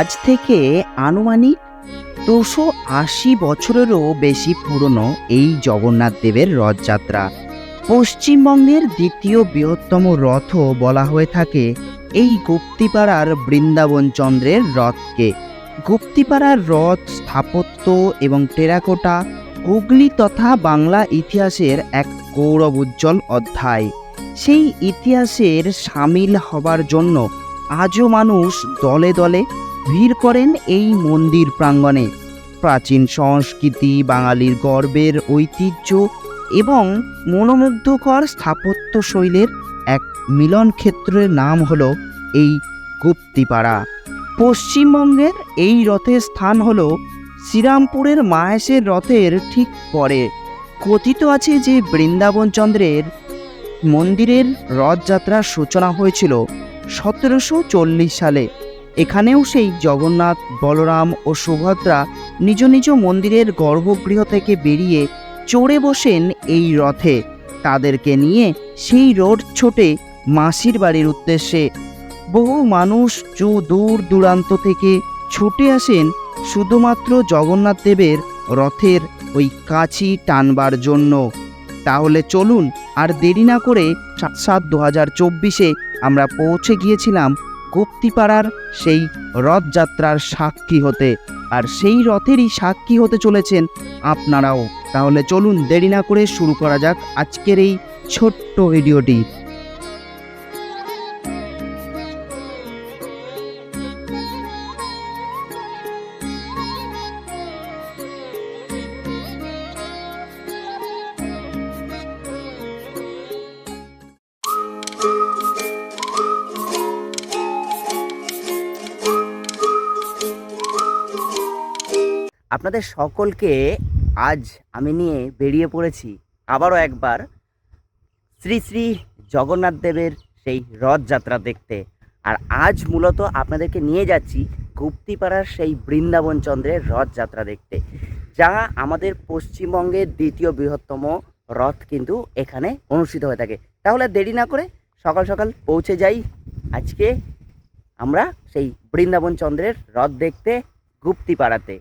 আজ থেকে আনুমানিক দুশো আশি বছরেরও বেশি পুরনো এই জগন্নাথ দেবের রথযাত্রা। পশ্চিমবঙ্গের দ্বিতীয় বৃহত্তম রথও বলা হয়ে থাকে এই গুপ্তিপাড়ার বৃন্দাবন চন্দ্রের রথকে। গুপ্তিপাড়ার রথ, স্থাপত্য এবং টেরাকোটা হুগলি তথা বাংলা ইতিহাসের এক গৌরব উজ্জ্বল অধ্যায়। সেই ইতিহাসের সামিল হবার জন্য আজও মানুষ দলে দলে ভিড় করেন এই মন্দির প্রাঙ্গণে। প্রাচীন সংস্কৃতি, বাঙালির গর্বের ঐতিহ্য এবং মনোমুগ্ধকর স্থাপত্য শৈলের এক মিলন ক্ষেত্রের নাম হলো এই গুপ্তিপাড়া। পশ্চিমবঙ্গের এই রথের স্থান হল শ্রীরামপুরের মাহেশের রথের ঠিক পরে। কথিত আছে যে বৃন্দাবন চন্দ্রের মন্দিরের রথযাত্রার সূচনা হয়েছিল সতেরোশো চল্লিশ সালে। এখানেও সেই জগন্নাথ, বলরাম ও সুভদ্রা নিজ নিজ মন্দিরের গর্ভগৃহ থেকে বেরিয়ে চড়ে বসেন এই রথে। তাদেরকে নিয়ে সেই রোড ছোটে মাসির বাড়ির উদ্দেশ্যে। বহু মানুষ চু দূর দূরান্ত থেকে ছুটে আসেন শুধুমাত্র জগন্নাথ দেবের রথের ওই কাছি টানবার জন্য। তাহলে চলুন আর দেরি না করে সাত সাত দু হাজার চব্বিশে আমরা পৌঁছে গিয়েছিলাম গুপ্তিপাড়ার সেই রথযাত্রার সাক্ষী হতে আর সেই রথেরই সাক্ষী হতে চলেছেন আপনারাও। তাহলে চলুন দেরি না করে শুরু করা যাক আজকের এই ছোট্ট ভিডিওটি। আপনাদের সকলকে আজ আমি নিয়ে বেরিয়ে পড়েছি আবারও একবার শ্রী শ্রী জগন্নাথ দেবের সেই রথযাত্রা দেখতে। আর আজ মূলত আপনাদেরকে নিয়ে যাচ্ছি গুপ্তিপাড়ার সেই বৃন্দাবন চন্দ্রের রথযাত্রা দেখতে, যা আমাদের পশ্চিমবঙ্গের দ্বিতীয় বৃহত্তম রথ কিন্তু এখানে অনুষ্ঠিত হয়ে থাকে। তাহলে দেরি না করে সকাল সকাল পৌঁছে যাই। আজকে আমরা সেই বৃন্দাবন চন্দ্রের রথ দেখতে গুপ্তিপাড়াতে।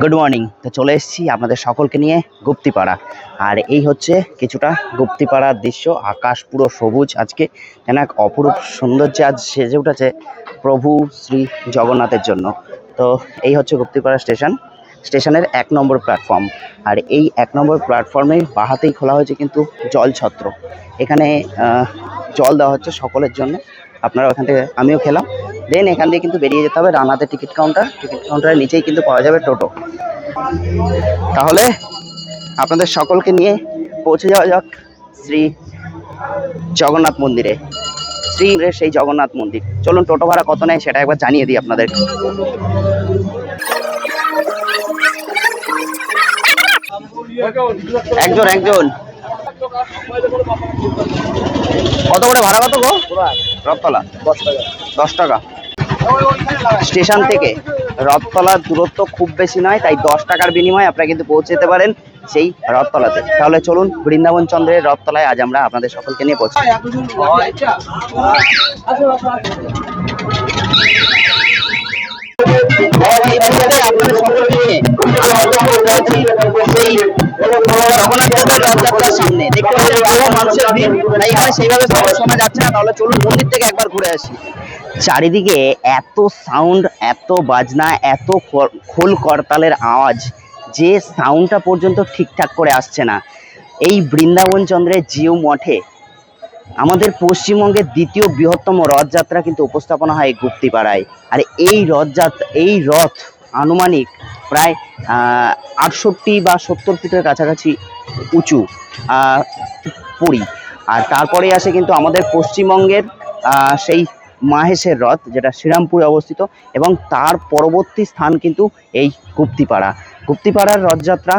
গুড মর্নিং তো চলে এসেছি আপনাদের সকলকে নিয়ে গুপ্তিপাড়া। আর এই হচ্ছে কিছুটা গুপ্তিপাড়ার দৃশ্য। আকাশ পুরো সবুজ আজকে। যেন এক অপরূপ সৌন্দর্যে আজ সেজে উঠেছে প্রভু শ্রী জগন্নাথের জন্য। তো এই হচ্ছে গুপ্তিপাড়া স্টেশন। স্টেশনের এক নম্বর প্ল্যাটফর্ম আর এই এক নম্বর প্ল্যাটফর্মে বাহাতেই খোলা হয়েছে কিন্তু জল ছত্র এখানে জল দেওয়া হচ্ছে সকলের জন্য। আপনারা ওখান থেকে, আমিও খেলাম। দেন এখান দিয়ে কিন্তু বেরিয়ে যেতে হবে রানাতে টিকিট কাউন্টার টিকিট কাউন্টারের নিচেই কিন্তু পাওয়া যাবে টোটো। তাহলে আপনাদের সকলকে নিয়ে পৌঁছে যাওয়া যাক শ্রী জগন্নাথ মন্দিরে। শ্রী সেই জগন্নাথ মন্দির। চলুন টোটো ভাড়া কত নেয় সেটা একবার জানিয়ে দিই আপনাদের। একজন একজন। কত করে ভাড়া কত গো? রথতলা। দশ টাকা। স্টেশন থেকে। রথতলার দূরত্ব খুব বেশি নয় তাই দশ টাকার বিনিময়ে আপনারা কিন্তু পৌঁছে যেতে পারেন সেই রথতলাতে। তাহলে চলুন বৃন্দাবন চন্দ্রের রথতলায় আজ আমরা আপনাদের সকলকে নিয়ে পৌঁছে আপনাদের সকলকে নিয়ে সেই চারিদিকে এত সাউন্ড এত বাজনা, এত খোল করতালের আওয়াজ, যে সাউন্ডটা পর্যন্ত ঠিকঠাক করে আসছে না। এই বৃন্দাবন চন্দ্রের জিও মঠে আমাদের পশ্চিমবঙ্গের দ্বিতীয় বৃহত্তম রথযাত্রা কিন্তু উপস্থাপনা হয় গুপ্তিপাড়ায়। আর এই রথযাত্রা, এই রথ আনুমানিক প্রায় আটষট্টি বা সত্তর ফিটের কাছাকাছি উঁচু পুরী। আর তারপরে আসে কিন্তু আমাদের পশ্চিমবঙ্গের সেই মাহেশের রথ, যেটা শ্রীরামপুরে অবস্থিত, এবং তার পরবর্তী স্থান কিন্তু এই গুপ্তিপাড়া। গুপ্তিপাড়ার রথযাত্রা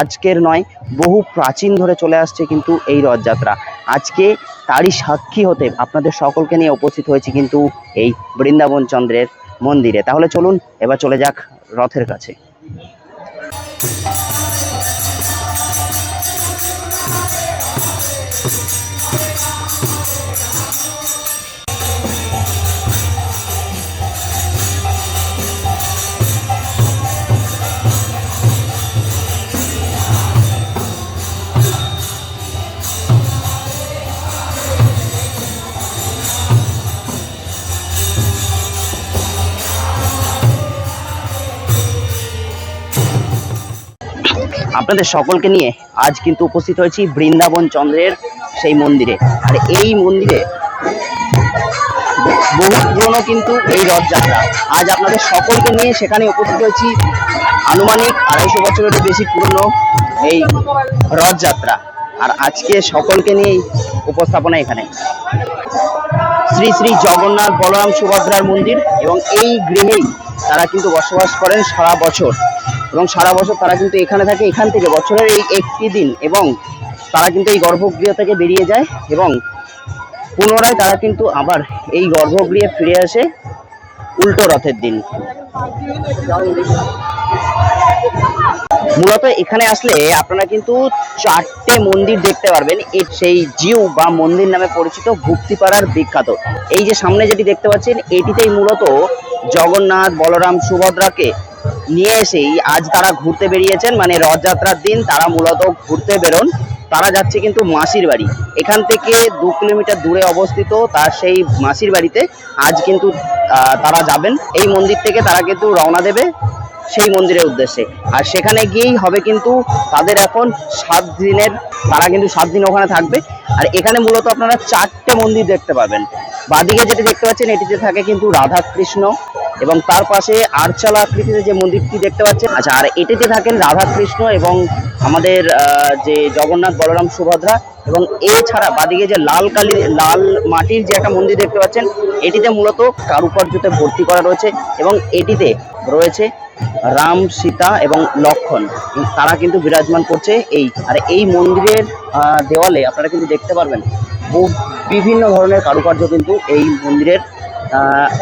আজকের নয়, বহু প্রাচীন ধরে চলে আসছে কিন্তু এই রথযাত্রা। আজকে তারই সাক্ষী হতে আপনাদের সকলকে নিয়ে উপস্থিত হয়েছি কিন্তু এই বৃন্দাবন চন্দ্রের মন্দিরে। তাহলে চলুন, এবার চলে যাক রথের কাছে। Thank you. আপনাদের সকলকে নিয়ে আজ কিন্তু উপস্থিত হয়েছি বৃন্দাবন চন্দ্রের সেই মন্দিরে। আর এই মন্দিরে বহু পুরনো কিন্তু এই রথযাত্রা। আজ আপনাদের সকলকে নিয়ে সেখানে উপস্থিত হয়েছি আনুমানিক আড়াইশো বছরেরও বেশি পুরনো এই রথযাত্রা। আর আজকে সকলকে নিয়েই উপস্থাপনা এখানে। শ্রী শ্রী জগন্নাথ বলরাম সুভদ্রার মন্দির এবং এই গৃহেই তারা কিন্তু বসবাস করেন সারা বছর। এবং সারা বছর তারা কিন্তু এখানে থাকে, এখান থেকে বছরের এই একটি দিন এবং তারা কিন্তু এই গর্ভগৃহ থেকে বেরিয়ে যায় এবং পুনরায় তারা কিন্তু আবার এই গর্ভগৃহে ফিরে আসে উল্টো রথের দিন। মূলত এখানে আসলে আপনারা কিন্তু চারটে মন্দির দেখতে পারবেন। এর সেই জিউ বা মন্দির নামে পরিচিত গুপ্তিপাড়ার বিখ্যাত। এই যে সামনে যেটি দেখতে পাচ্ছেন, এটিতেই মূলত জগন্নাথ, বলরাম, সুভদ্রাকে নিয়ে এসেই আজ তারা ঘুরতে বেরিয়েছেন মানে রথযাত্রার দিন তারা মূলত ঘুরতে বেরোন। তারা যাচ্ছে কিন্তু মাসির বাড়ি। এখান থেকে দু কিলোমিটার দূরে অবস্থিত তার সেই মাসির বাড়িতে আজ কিন্তু তারা যাবেন। এই মন্দির থেকে তারা কিন্তু রওনা দেবে সেই মন্দিরের উদ্দেশ্যে। আর সেখানে গিয়েই হবে কিন্তু তাদের এখন সাত দিনের, তারা কিন্তু সাত দিন ওখানে থাকবে। আর এখানে মূলত আপনারা চারটে মন্দির দেখতে পাবেন। বাদিকে যেটি দেখতে পাচ্ছেন, এটিতে থাকে কিন্তু রাধা কৃষ্ণ এবং তার পাশে আরচালা আকৃতিতে যে মন্দিরটি দেখতে পাচ্ছেন আচ্ছা আর এটিতে থাকেন রাধাকৃষ্ণ এবং আমাদের যে জগন্নাথ বলরাম সুভদ্রা এবং এছাড়া বাদিকে যে লাল কালি, লাল মাটির যে একটা মন্দির দেখতে পাচ্ছেন, এটিতে মূলত কারুকার্যতে ভর্তি করা রয়েছে এবং এটিতে রয়েছে রাম, সীতা এবং লক্ষণ। তারা কিন্তু বিরাজমান করছে এই, আর এই মন্দিরের দেওয়ালে আপনারা কিন্তু দেখতে পারবেন বিভিন্ন ধরনের কারুকার্য কিন্তু এই মন্দিরের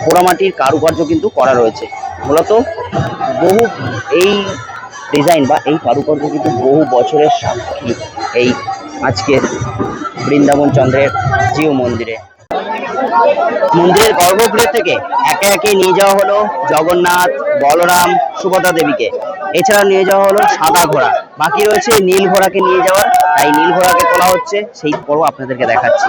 পোড়ামাটির কারুকার্য কিন্তু করা রয়েছে। মূলত বহু এই ডিজাইন বা এই কারুকার্য কিন্তু বহু বছরের সাক্ষী এই আজকের বৃন্দাবন চন্দ্রের জিও মন্দিরে। মন্দিরের গর্ভগৃহ থেকে একে একে নিয়ে যাওয়া হলো জগন্নাথ, বলরাম, সুভদ্রা দেবীকে। এছাড়া নিয়ে যাওয়া হলো সাদা ঘোড়া। বাকি রয়েছে নীল ঘোড়াকে নিয়ে যাওয়ার। তাই নীল ঘোড়াকে তোলা হচ্ছে, সেই পর্ব আপনাদেরকে দেখাচ্ছি।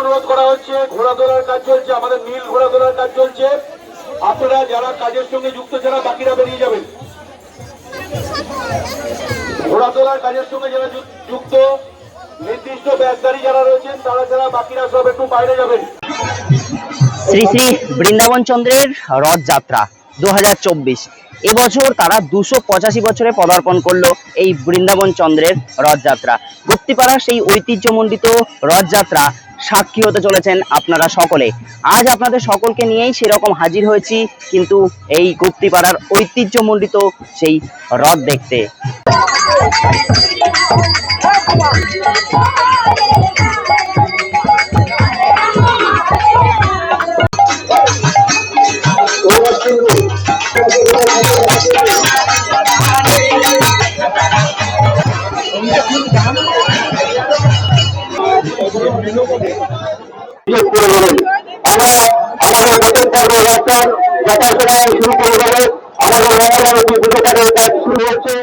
অনুরোধ করা হচ্ছে ঘোড়া ধরার কাজ চলছে, আমাদের নীল ঘোড়া ধরার কাজ চলছে। আপনারা যারা কাজের সঙ্গে যুক্ত যারা, বাকিরা বেরিয়ে যাবেন। ঘোড়া তোলার কাজের সঙ্গে যারা যুক্ত নির্দিষ্ট ব্যাগদারি যারা রয়েছেন, তারা যারা, বাকিরা সব একটু বাইরে যাবেন। শ্রী শ্রী বৃন্দাবন চন্দ্রের রথযাত্রা দু হাজার চব্বিশ। এবছর তারা দুশো পঁচাশি বছরে পদার্পণ করল এই বৃন্দাবন চন্দ্রের রথযাত্রা। গুপ্তিপাড়ার সেই ঐতিহ্যমণ্ডিত রথযাত্রা সাক্ষী হতে চলেছেন আপনারা সকলে। আজ আপনাদের সকলকে নিয়েই সেরকম হাজির হয়েছি, কিন্তু এই গুপ্তিপাড়ার ঐতিহ্যমণ্ডিত সেই হ্রদ দেখতে। করে বলুন আমরা আমাদের পর্ব শুরু করে আমাদের দুটো কাজের কাজ শুরু হচ্ছে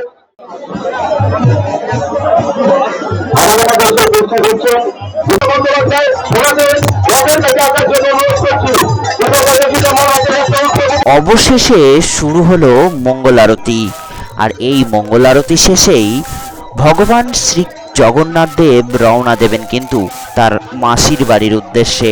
অবশেষে শুরু হলো মঙ্গল আরতি আর এই মঙ্গল আরতি শেষেই ভগবান শ্রী জগন্নাথ দেব রওনা দেবেন কিন্তু তার মাসির বাড়ির উদ্দেশ্যে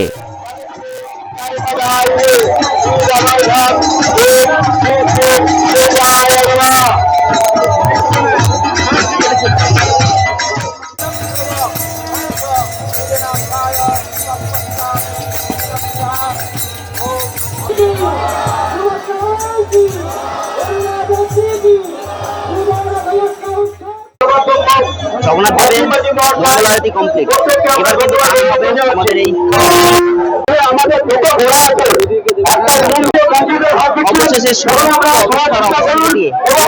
মঙ্গল কমপ্লিট এবার কিন্তু আমাদের এই আমাদের দুটো ঘোড়া আছে। অবশেষে শুরু এবং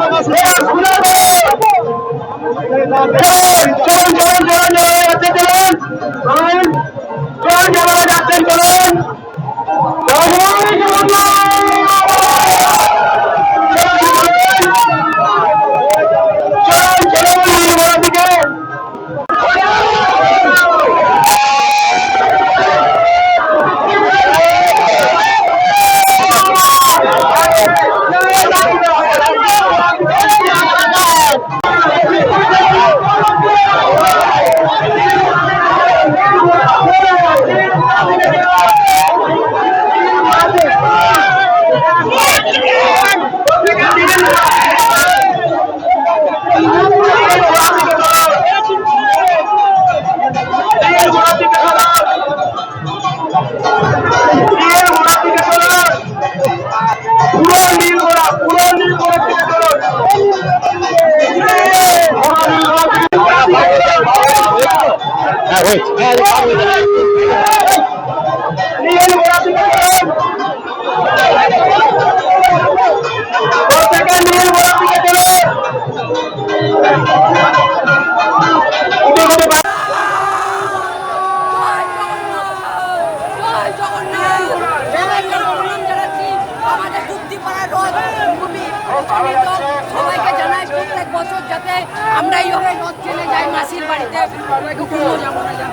Çalın çalın çalın çalın. Çalın çalın. Jagannath. আমাদের মুক্তিপাড়ার রথ খুবই প্রচলিত সবাইকে জানাই প্রত্যেক বছর যাতে আমরা এইভাবে রথ চলে যাই মাসির বাড়িতে খুব মজা মজা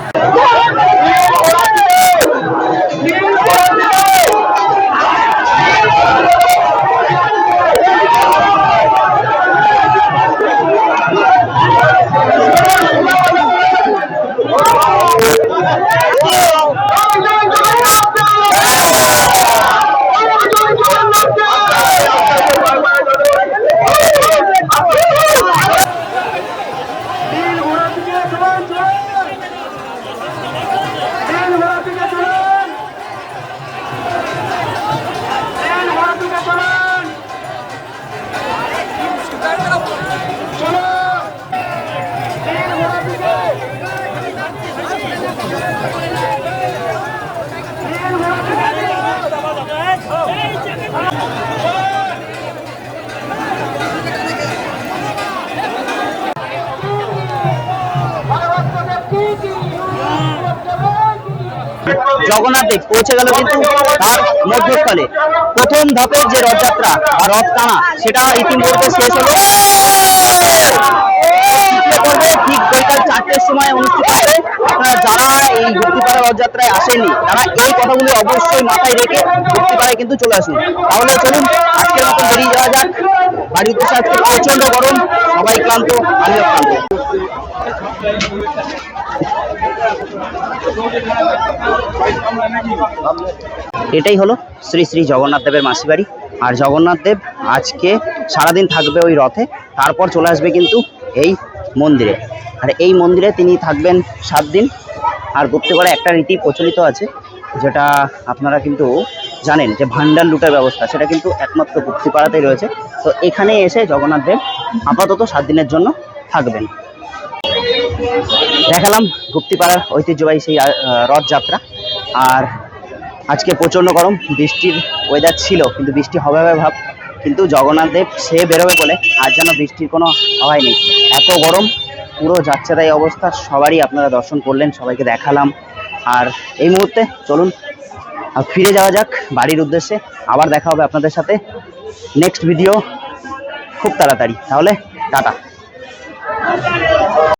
জগন্নাথ দেব পৌঁছে গেল কিন্তু তার মধ্যস্থলে। প্রথম ধাপের যে রথযাত্রা বা রথ টানা সেটা ইতিমধ্যে শেষ হলো। ঠিক বৈকাল চারটের সময় অনুষ্ঠিত হবে। আপনারা যারা এই ভক্তিপাড়া রথযাত্রায় আসেননি, তারা এই কথাগুলো অবশ্যই মাথায় রেখে ভক্তিপাড়ায় কিন্তু চলে আসুন। তাহলে চলুন, আজকের মতন বেরিয়ে যাওয়া যাক। বাড়ির উদ্দেশ্যে আজকে প্রচণ্ড গরম, সবাই ক্লান্ত, আমিও ক্লান্ত। এটাই হলো শ্রী শ্রী জগন্নাথ দেবের মাসি বাড়ি আর জগন্নাথ দেব আজকে সারাদিন থাকবে ওই রথে, তারপর চলে আসবে কিন্তু এই মন্দিরে। আর এই মন্দিরে তিনি থাকবেন সাত দিন, আর গুপ্তগড়ে একটা রীতি প্রচলিত আছে, যেটা আপনারা কিন্তু জানেন যে ভান্ডার লুটের ব্যবস্থা, সেটা কিন্তু একমাত্র গুপ্তিপাড়াতেই রয়েছে। তো এখানে এসে জগন্নাথ দেব আপাতত সাত দিনের জন্য থাকবেন। দেখালাম গুপ্তিপাড়ার ঐতিহ্যবাহী সেই রথযাত্রা। আর আজকে প্রচণ্ড গরম, বৃষ্টির ওয়েদার ছিল, কিন্তু বৃষ্টি হবে হবে ভাব, কিন্তু জগন্নাথ দেব সে বেরোবে বলে আর যেন বৃষ্টির কোনো হাওয়াই নেই। এত গরম, পুরো যাচ্ছে তাই অবস্থা, সবারই আপনারা দর্শন করলেন, সবাইকে দেখালাম। আর এই মুহূর্তে চলুন ফিরে যাওয়া যাক বাড়ির উদ্দেশ্যে, আবার দেখা হবে আপনাদের সাথে। নেক্সট ভিডিও খুব তাড়াতাড়ি। তাহলে, টাটা।